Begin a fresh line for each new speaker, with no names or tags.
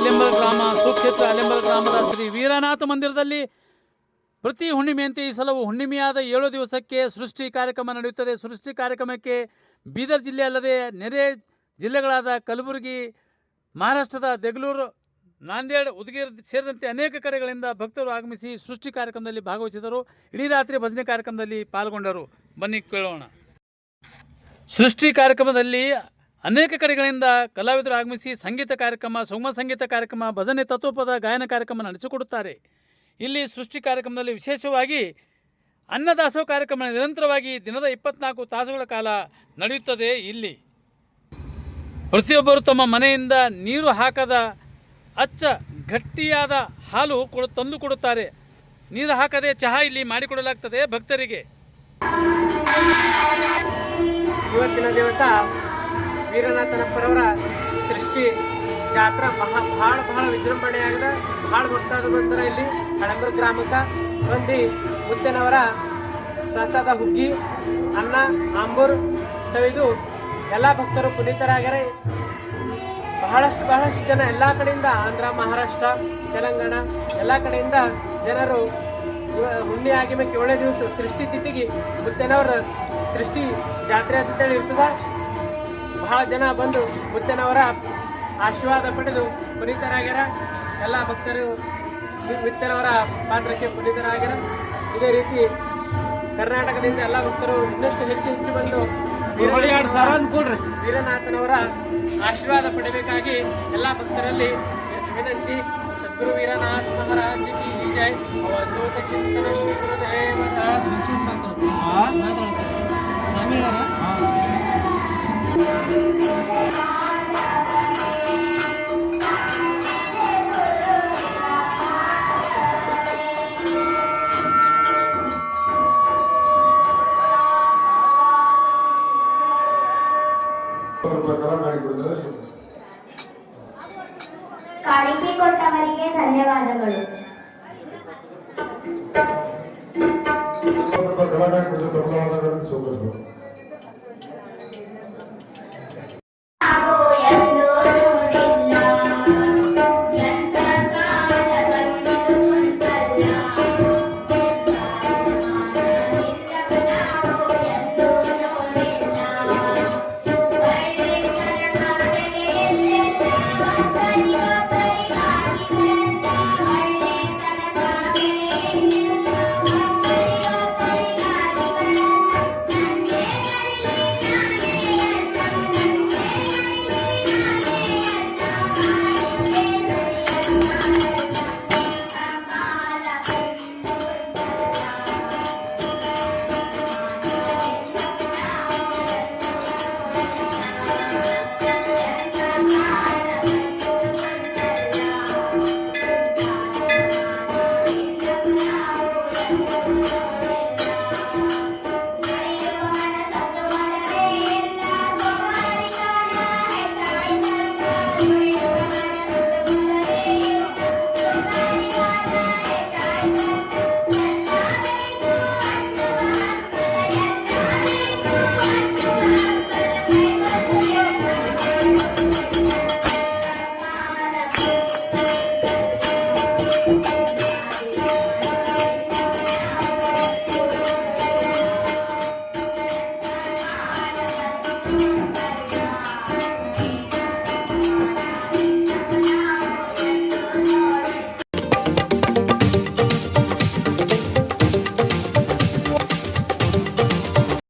ಅಲೆಂಬರ ಗ್ರಾಮ, ಸುಕ್ಷೇತ್ರ ಅಲೆಂಬಲ್ ಗ್ರಾಮದ ಶ್ರೀ ವೀರನಾಥ ಮಂದಿರದಲ್ಲಿ ಪ್ರತಿ ಹುಣ್ಣಿಮೆಯಂತೆ ಈ ಸಲವು ಹುಣ್ಣಿಮೆಯಾದ ಏಳು ದಿವಸಕ್ಕೆ ಸೃಷ್ಟಿ ಕಾರ್ಯಕ್ರಮ ನಡೆಯುತ್ತದೆ. ಸೃಷ್ಟಿ ಕಾರ್ಯಕ್ರಮಕ್ಕೆ ಬೀದರ್ ಜಿಲ್ಲೆ ಅಲ್ಲದೆ ನೆರೆ ಜಿಲ್ಲೆಗಳಾದ ಕಲಬುರಗಿ, ಮಹಾರಾಷ್ಟ್ರದ ದೆಗಲೂರು, ನಾಂದೇಡ್, ಉದಗೀರ್ ಸೇರಿದಂತೆ ಅನೇಕ ಕಡೆಗಳಿಂದ ಭಕ್ತರು ಆಗಮಿಸಿ ಸೃಷ್ಟಿ ಕಾರ್ಯಕ್ರಮದಲ್ಲಿ ಭಾಗವಹಿಸಿದರು. ಇಡೀ ರಾತ್ರಿ ಭಜನೆ ಕಾರ್ಯಕ್ರಮದಲ್ಲಿ ಪಾಲ್ಗೊಂಡರು. ಬನ್ನಿ ಕೇಳೋಣ. ಸೃಷ್ಟಿ ಕಾರ್ಯಕ್ರಮದಲ್ಲಿ ಅನೇಕ ಕಡೆಗಳಿಂದ ಕಲಾವಿದರು ಆಗಮಿಸಿ ಸಂಗೀತ ಕಾರ್ಯಕ್ರಮ ಸುಗಮ ಸಂಗೀತ ಕಾರ್ಯಕ್ರಮ, ಭಜನೆ, ತತ್ವಪದ ಗಾಯನ ಕಾರ್ಯಕ್ರಮ ನಡೆಸಿಕೊಡುತ್ತಾರೆ. ಇಲ್ಲಿ ಸೃಷ್ಟಿ ಕಾರ್ಯಕ್ರಮದಲ್ಲಿ ವಿಶೇಷವಾಗಿ ಅನ್ನದಾಸೋಹ ಕಾರ್ಯಕ್ರಮ ನಿರಂತರವಾಗಿ ದಿನದ ಇಪ್ಪತ್ನಾಲ್ಕು ತಾಸುಗಳ ಕಾಲ ನಡೆಯುತ್ತದೆ ಇಲ್ಲಿ. ಪ್ರತಿಯೊಬ್ಬರು ತಮ್ಮ ಮನೆಯಿಂದ ನೀರು ಹಾಕದ ಅಚ್ಚ ಗಟ್ಟಿಯಾದ ಹಾಲು ಕೊಡು ತಂದು ಕೊಡುತ್ತಾರೆ. ನೀರು ಹಾಕದೆ ಚಹಾ ಇಲ್ಲಿ ಮಾಡಿಕೊಡಲಾಗ್ತದೆ ಭಕ್ತರಿಗೆ.
ಇವತ್ತಿನ ದಿವಸ ವೀರನಾಥನಪ್ಪರವರ ಸೃಷ್ಟಿ ಜಾತ್ರಾ ಮಹಾ ಭಾಳ ಭಾಳ ವಿಜೃಂಭಣೆಯಾಗದ. ಭಾಳ ಭಕ್ತಾದ ಬಂತರ ಇಲ್ಲಿ. ಹಳಂಬರ ಗ್ರಾಮಕ್ಕೆ ಬಂದು ಮುದ್ದನವರ ಪ್ರಸಾದ, ಹುಗ್ಗಿ, ಅನ್ನ, ಆಂಬೂರ್ ಸವಿದು ಎಲ್ಲ ಭಕ್ತರು ಪುನೀತರಾಗ್ಯಾರೆ. ಬಹಳಷ್ಟು ಬಹಳಷ್ಟು ಜನ ಎಲ್ಲ ಕಡೆಯಿಂದ ಆಂಧ್ರ, ಮಹಾರಾಷ್ಟ್ರ, ತೆಲಂಗಾಣ ಎಲ್ಲ ಕಡೆಯಿಂದ ಜನರು ಹುಣ್ಣಿ ಆಗಿಮಕ್ಕೆ ಏಳನೇ ದಿವಸ ಸೃಷ್ಟಿ ತಿಥಿಗೆ ಮುತ್ತೇನವರ ಸೃಷ್ಟಿ ಜಾತ್ರೆ ಅಂತೇಳಿ ಇರ್ತದ. ಬಹಳ ಜನ ಬಂದು ಮುತ್ತನವರ ಆಶೀರ್ವಾದ ಪಡೆದು ಪುನೀತರಾಗ್ಯಾರ. ಎಲ್ಲ ಭಕ್ತರು ಮುತ್ತನವರ ಪಾತ್ರಕ್ಕೆ ಪುನೀತರಾಗ್ಯಾರ. ಇದೇ ರೀತಿ ಕರ್ನಾಟಕದಿಂದ ಎಲ್ಲ ಭಕ್ತರು ಇನ್ನಷ್ಟು ಹೆಚ್ಚು ಹೆಚ್ಚು ಬಂದು ವೀರನಾಥನವರ ಆಶೀರ್ವಾದ ಪಡೆಯಬೇಕಾಗಿ ಎಲ್ಲ ಭಕ್ತರಲ್ಲಿ ವಿನಂತಿ. ಸದ್ಗುರು ವೀರನಾಥನವರ ಮಹಾರಾಜ್ ಕಿ ಜೈ. ಅವಧೂತ ಚಿಂತನ ಶ್ರೀ ಗುರುದೇವರ
ಕಾಣಿಕೆ ಕೊಟ್ಟವರಿಗೆ ಧನ್ಯವಾದಗಳು
ಕಲಾ ಮಾಡಿಕೊಡಿದ ತಬಲಾವಾದಗಳನ್ನು ಸ್ವೀಕರಿಸಬೇಕು